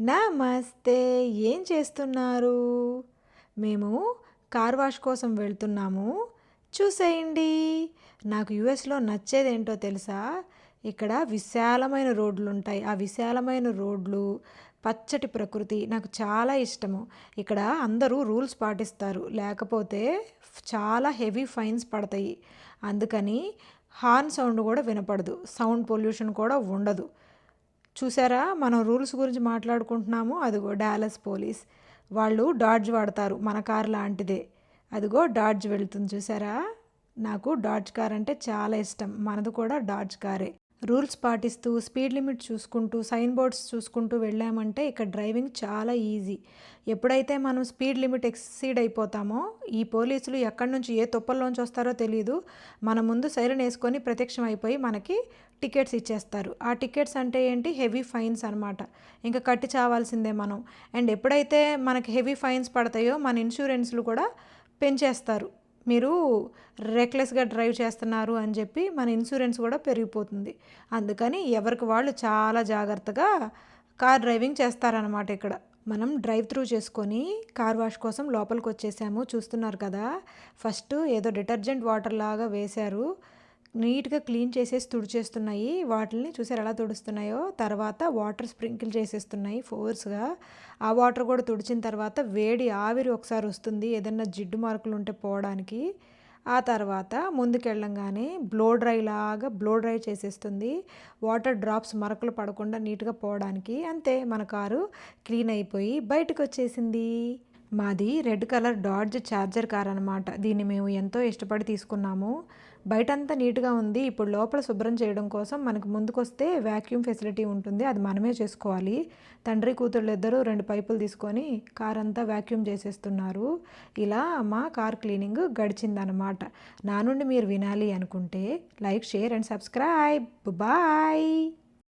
నమస్తే ఏం చేస్తున్నారు? మేము కార్ వాష్ కోసం వెళ్తున్నాము. చూసేయండి. నాకు యుఎస్లో నచ్చేది ఏంటో తెలుసా? ఇక్కడ విశాలమైన రోడ్లు ఉంటాయి ఆ విశాలమైన రోడ్లు పచ్చటి ప్రకృతి నాకు చాలా ఇష్టము. ఇక్కడ అందరూ రూల్స్ పాటిస్తారు. లేకపోతే చాలా హెవీ ఫైన్స్ పడతాయి. అందుకని హార్న్ సౌండ్ కూడా వినపడదు. సౌండ్ పొల్యూషన్ కూడా ఉండదు. చూసారా? మనం రూల్స్ గురించి మాట్లాడుకుంటున్నాము. అదిగో డాలస్ పోలీస్. వాళ్ళు డాడ్జ్ వాడతారు మన కార్ లాంటిదే. అదిగో డాడ్జ్ వెళ్తుంది చూసారా? నాకు డాడ్జ్ కార్ అంటే చాలా ఇష్టం. మనది కూడా డాడ్జ్ కారే. రూల్స్ పాటిస్తూ స్పీడ్ లిమిట్ చూసుకుంటూ సైన్ బోర్డ్స్ చూసుకుంటూ వెళ్ళామంటే ఇక్కడ డ్రైవింగ్ చాలా ఈజీ. ఎప్పుడైతే మనం స్పీడ్ లిమిట్ ఎక్సీడ్ అయిపోతామో ఈ పోలీసులు ఎక్కడి నుంచి ఏ తుప్పల్లోంచి వస్తారో తెలియదు మన ముందు సైరన్ వేసుకొని ప్రత్యక్షం అయిపోయి మనకి టికెట్స్ ఇచ్చేస్తారు. ఆ టికెట్స్ అంటే ఏంటి? హెవీ ఫైన్స్ అనమాట ఇంకా కట్టి చావాల్సిందే మనం. అండ్ ఎప్పుడైతే మనకి హెవీ ఫైన్స్ పడతాయో మన ఇన్సూరెన్స్లు కూడా పెంచేస్తారు. మీరు రెక్లెస్గా డ్రైవ్ చేస్తున్నారు అని చెప్పి మన ఇన్సూరెన్స్ కూడా పెరిగిపోతుంది. అందుకని ఎవరికి వాళ్ళు చాలా జాగ్రత్తగా కార్ డ్రైవింగ్ చేస్తారనమాట ఇక్కడ. మనం డ్రైవ్ త్రూ చేసుకొని కార్ వాష్ కోసం లోపలికి వచ్చేసాము. చూస్తున్నారు కదా? ఫస్ట్ ఏదో డిటర్జెంట్ వాటర్ లాగా వేశారు. నీట్గా క్లీన్ చేసేసి తుడిచేస్తున్నాయి. వాటిని చూసారు ఎలా తుడుస్తున్నాయో? తర్వాత వాటర్ స్ప్రింకిల్ చేసేస్తున్నాయి ఫోర్స్గా. ఆ వాటర్ కూడా తుడిచిన తర్వాత వేడి ఆవిరి ఒకసారి వస్తుంది ఏదన్నా జిడ్డు మార్కులు ఉంటే పోవడానికి. ఆ తర్వాత ముందుకెళ్ళంగానే బ్లో డ్రై లాగా బ్లో డ్రై చేసేస్తుంది. వాటర్ డ్రాప్స్ మరకలు పడకుండా నీట్గా పోవడానికి. అంతే మన కారు క్లీన్ అయిపోయి బయటకు వచ్చేసింది మాది red colour Dodge Charger car అనమాట దీన్ని మేము ఎంతో ఇష్టపడి తీసుకున్నాము. బయటంతా నీట్గా ఉంది. ఇప్పుడు లోపల శుభ్రం చేయడం కోసం మనకు ముందుకొస్తే వ్యాక్యూమ్ ఫెసిలిటీ ఉంటుంది. అది మనమే చేసుకోవాలి. తండ్రి కూతుళ్ళు ఇద్దరు రెండు పైపులు తీసుకొని కార్ అంతా వ్యాక్యూమ్ చేసేస్తున్నారు. ఇలా మా కార్ క్లీనింగ్ గడిచిందనమాట నా నుండి మీరు వినాలి అనుకుంటే like share and subscribe. Bye!